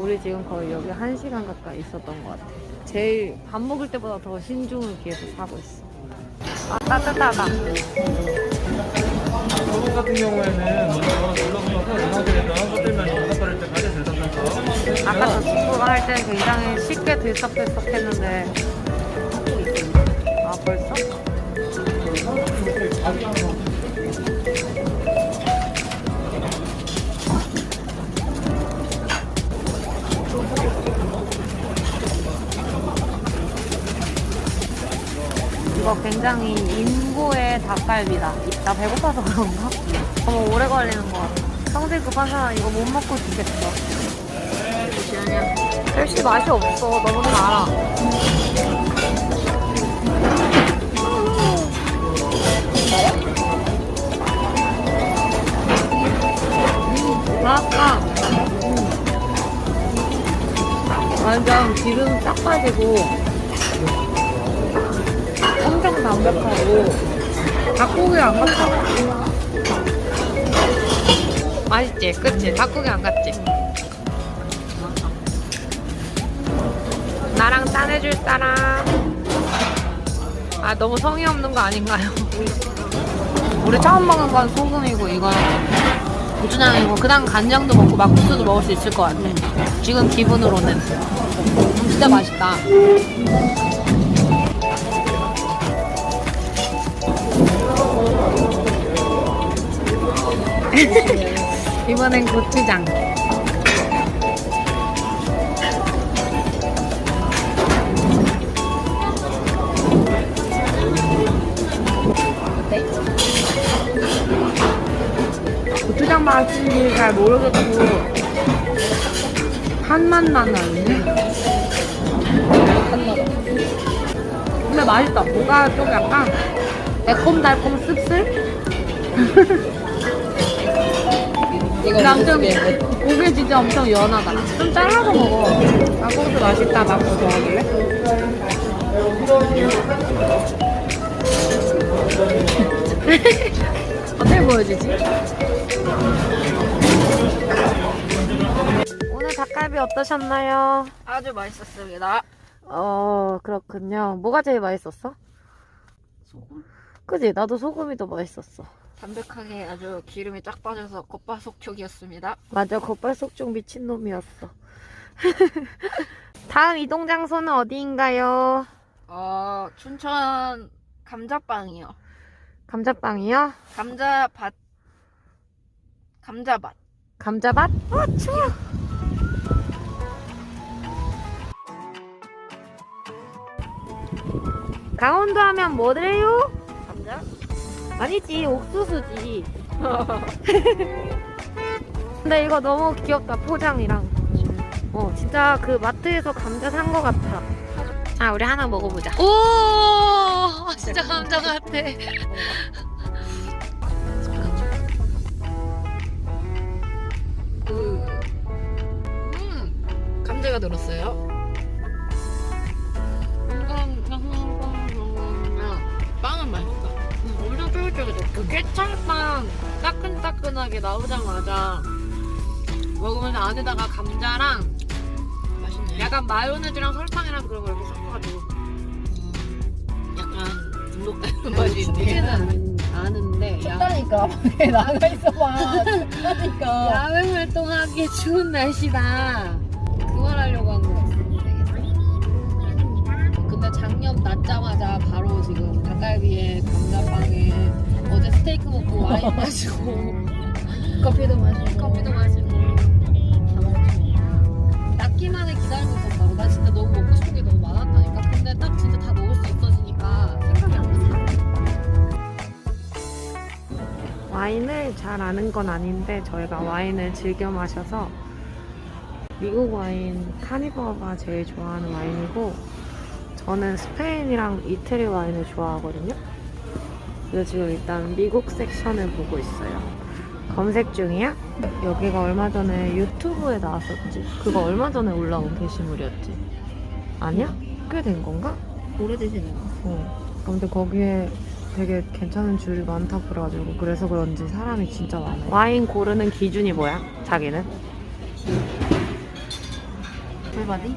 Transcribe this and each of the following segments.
우리 지금 거의 여기 한 시간 가까이 있었던 것 같아. 제일 밥 먹을 때보다 더 신중을 기해서 사고 있어. 아 따뜻하다. 저분 같은 경우에는 먼저 눌러서 연화실에서 호텔만 연락할 때까지 들어가서 아까 저 친구가 할 때 굉장히 쉽게 들썩들썩 했는데 아 벌써? 이거 굉장히 인고의 닭갈비다. 나 배고파서 그런가? 너무 오래 걸리는 것 같아. 성질 급한 사람 이거 못 먹고 죽겠어. 셀시 맛이 없어. 너무 달아. 맛있다. 완전 기름 딱 빠지고 담백하고 닭고기 안 같아. 맛있지? 그치? 닭고기 안 같지? 나랑 짠해줄 사람. 아, 너무 성의 없는 거 아닌가요? 우리 처음 먹은 건 소금이고, 이거는 고추장이고, 그 다음 간장도 먹고 막국수도 먹을 수 있을 것 같아. 지금 기분으로는. 음, 진짜 맛있다. 이번엔 고추장. 고추장 맛인지 잘 모르겠고 한맛 나는데 근데 맛있다 뭔가 좀 약간 매콤달콤 씁쓸? 근데 아무튼 고기 진짜 엄청 연하다 좀 잘라서 먹어 막국수 맛있다 막국수 좋아하길래? 어떻게 보여주지? 오늘 닭갈비 어떠셨나요? 아주 맛있었습니다. 어 그렇군요. 뭐가 제일 맛있었어? 소금? 그지? 나도 소금이 더 맛있었어. 담백하게 아주 기름이 쫙 빠져서 겉바속촉이었습니다. 맞아, 겉발속종 미친놈이었어. 다음 이동 장소는 어디인가요? 어, 춘천 감자빵이요. 감자빵이요? 감자밭. 감자밭. 감자밭? 어, 추워! 강원도 하면 뭐래요? 아니지, 옥수수지. 근데 이거 너무 귀엽다, 포장이랑. 어, 진짜 그 마트에서 감자 산 거 같아. 아, 우리 하나 먹어보자. 오! 진짜 감자 같아. 그, 음, 감자가 들었어요. 이건 빵은 맛있다. 쫄깃쫄깃해. 그 깨찰빵 따끈따끈하게 나오자마자 먹으면서 안에다가 감자랑 맛있네. 약간 마요네즈랑 설탕이랑 그런 걸 이렇게 섞어가지고 약간 중독되는 맛이 있네. 는 않은데 춥다니까 밖에 나가 있어봐. 춥다니까. 야외 활동하기에 추운 날씨다. 그만하려고 한 거였어. 근데 작년 낮자마자 바로 지금 닭갈비에 감자빵에 어제 스테이크 먹고 와인 마시고 커피도 마시고. 커피도 마시고. 낳기만을 기다리고 있었다고. 나 진짜 너무 먹고 싶은 게 너무 많았다니까. 근데 딱 진짜 다 먹을 수 있어지니까 생각이 안 나. 와인을 잘 아는 건 아닌데 저희가 와인을 즐겨 마셔서 미국 와인 카니버가 제일 좋아하는 와인이고 저는 스페인이랑 이태리 와인을 좋아하거든요. 그래서 지금 일단 미국 섹션을 보고 있어요. 검색 중이야? 여기가 얼마 전에 유튜브에 나왔었지. 그거 얼마 전에 올라온 게시물이었지. 아니야? 꽤 된 건가? 오래되시네요. 어. 아무튼 거기에 되게 괜찮은 줄이 많다고 그래가지고 그래서 그런지 사람이 진짜 많아요. 와인 고르는 기준이 뭐야? 자기는? 풀바디?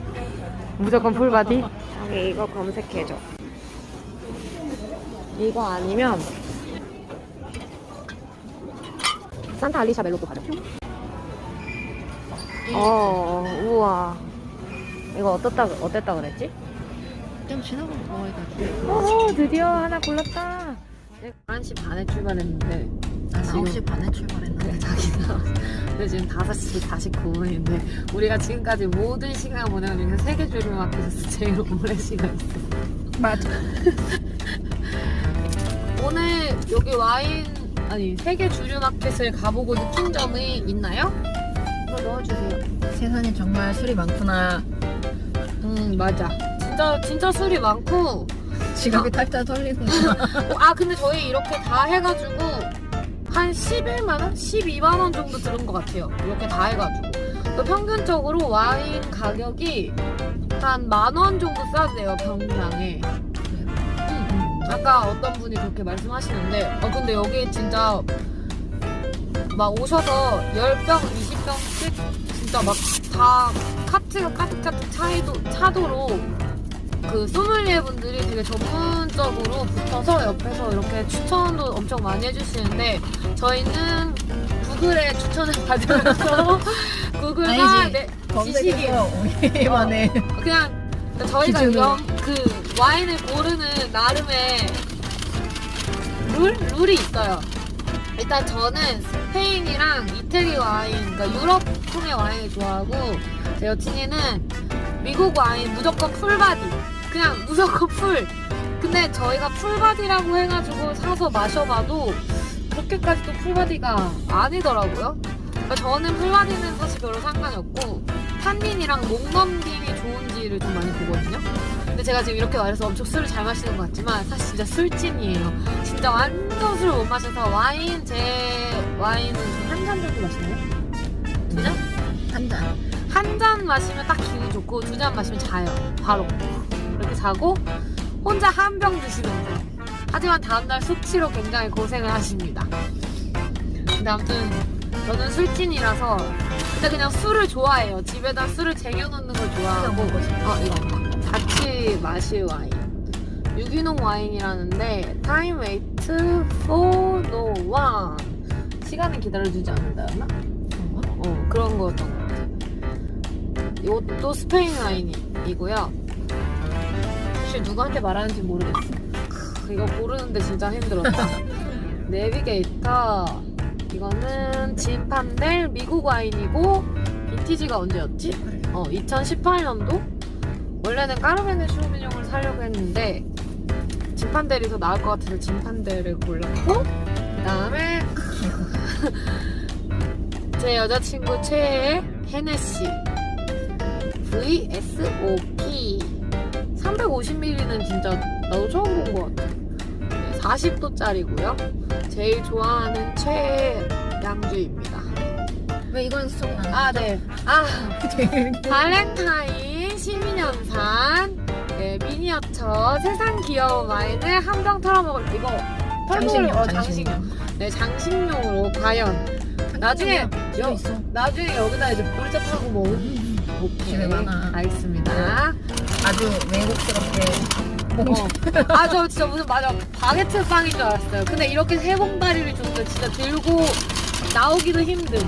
무조건 풀바디? 여기 이거 검색해줘. 이거 아니면 산타 알리샤 멜로코 가자. 어, 우와. 이거 어떻다, 어땠다 그랬지? 좀 지나고 먹어야 돼. 오, 드디어 하나 골랐다. 11시 반에 출발했는데, 난 지금- 9시 반에 출발했는데. 자기가. 근데 지금 5시 49분인데, 우리가 지금까지 모든 시간을 보내는 중에서 세계 주류 마켓에서 제일 오래 시간 있어. 맞아. 오늘 여기 와인, 아니, 세계 주류 마켓을 가보고 느낀 점이 있나요? 이거 넣어주세요. 세상에 정말 술이 많구나. 음, 맞아. 진짜, 진짜 술이 많고, 지갑이 탈탈 털리는구나. 어, 아 근데 저희 이렇게 다 해가지고 한 11만 원? 12만 원 정도 들은 것 같아요 이렇게 다 해가지고 또 평균적으로 와인 가격이 한 만 원 정도 싸대요 병량에 음, 아까 어떤 분이 그렇게 말씀하시는데 어 근데 여기 진짜 막 오셔서 10병, 20병씩 진짜 막 다 카트가 가득 가득 차이도, 차도록 그 소믈리에 분들이 되게 전문적으로 붙어서 옆에서 이렇게 추천도 엄청 많이 해주시는데 저희는 구글에 추천을 받으면서 구글과 아니지. 네, 지식이 우리만의 그냥 저희가 기준을. 영, 그 와인을 고르는 나름의 룰? 룰이 있어요. 일단 저는 스페인이랑 이태리 와인, 그러니까 유럽풍의 와인을 좋아하고 제 여친이는 미국 와인 무조건 풀바디. 그냥 무조건 풀. 근데 저희가 풀바디라고 해가지고 사서 마셔봐도 그렇게까지 또 풀바디가 아니더라고요. 그러니까 저는 풀바디는 사실 별로 상관이 없고 탄닌이랑 목 넘김이 좋은지를 좀 많이 보거든요. 근데 제가 지금 이렇게 말해서 엄청 술을 잘 마시는 것 같지만 사실 진짜 술찐이에요. 진짜 완전 술을 못 마셔서 와인 제 와인은 한 잔 정도 마시나요? 두 잔? 한 잔. 한 잔 마시면 딱 기분이 좋고 두 잔 마시면 자요. 바로 그렇게 자고 혼자 한 병 드시면서 하지만 다음날 숙취로 굉장히 고생을 하십니다. 근데 아무튼 저는 술찐이라서 근데 그냥 술을 좋아해요. 집에다 술을 쟁여놓는 걸 좋아하고 어 이거 같이 마실 와인 유기농 와인이라는데 타임 웨이트 포노 원 시간을 기다려주지 않는다였나? 어 그런 거였던 것 같아요. 이것도 스페인 와인이고요. 사실 누구한테 말하는지 모르겠어. 크, 이거 고르는데 진짜 힘들었다. 내비게이터 이거는 진판델 미국 와인이고 빈티지가 언제였지? 어 2018년도 원래는 까르베네 슈비뇽을 사려고 했는데 진판델이 더 나을 것 같아서 진판델을 골랐고 그 다음에 제 여자친구 최애 헤네시 VSOP 350ml는 진짜 나도 처음 본 것 같아. 40도짜리고요. 제일 좋아하는 최애 양주입니다. 왜 이건 소개 안 해? 아 네. 아 발렌타인 12년산 네, 미니어처 세상 귀여운 와인을 한 병 털어먹을 이거 털어먹을 어, 장식용 네 장식용으로 과연. 나중에 여 여, 있어. 나중에 여기다 이제 볼자 타고 먹으면 오케이 집에 많아. 알겠습니다. 아주 외국스럽게. 어. 아저 진짜 무슨 맞아. 바게트 빵인 줄 알았어요. 근데 이렇게 세 봉다리를 줬는데 진짜 들고 나오기도 힘든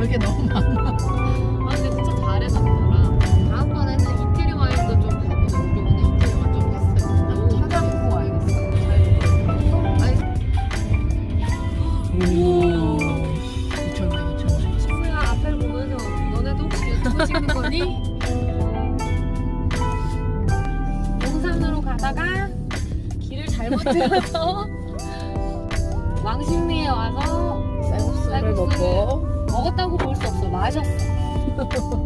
볼게 너무 많아. 아 근데 진짜 잘해놨더라 다음번에는 이태리 와인도 좀 가보자 우리 오늘 이태리 와인 좀 했어요 나도 찾아보고 와야겠어. 미쳤네, 미쳤네. 친구야 앞을 보면서 너네도 혹시 유튜브 찍는 거니? 용산으로 가다가 길을 잘못 들어서 왕십리에 와서 쌀국수를 먹고 먹었다고 볼 수 없어. 마셨어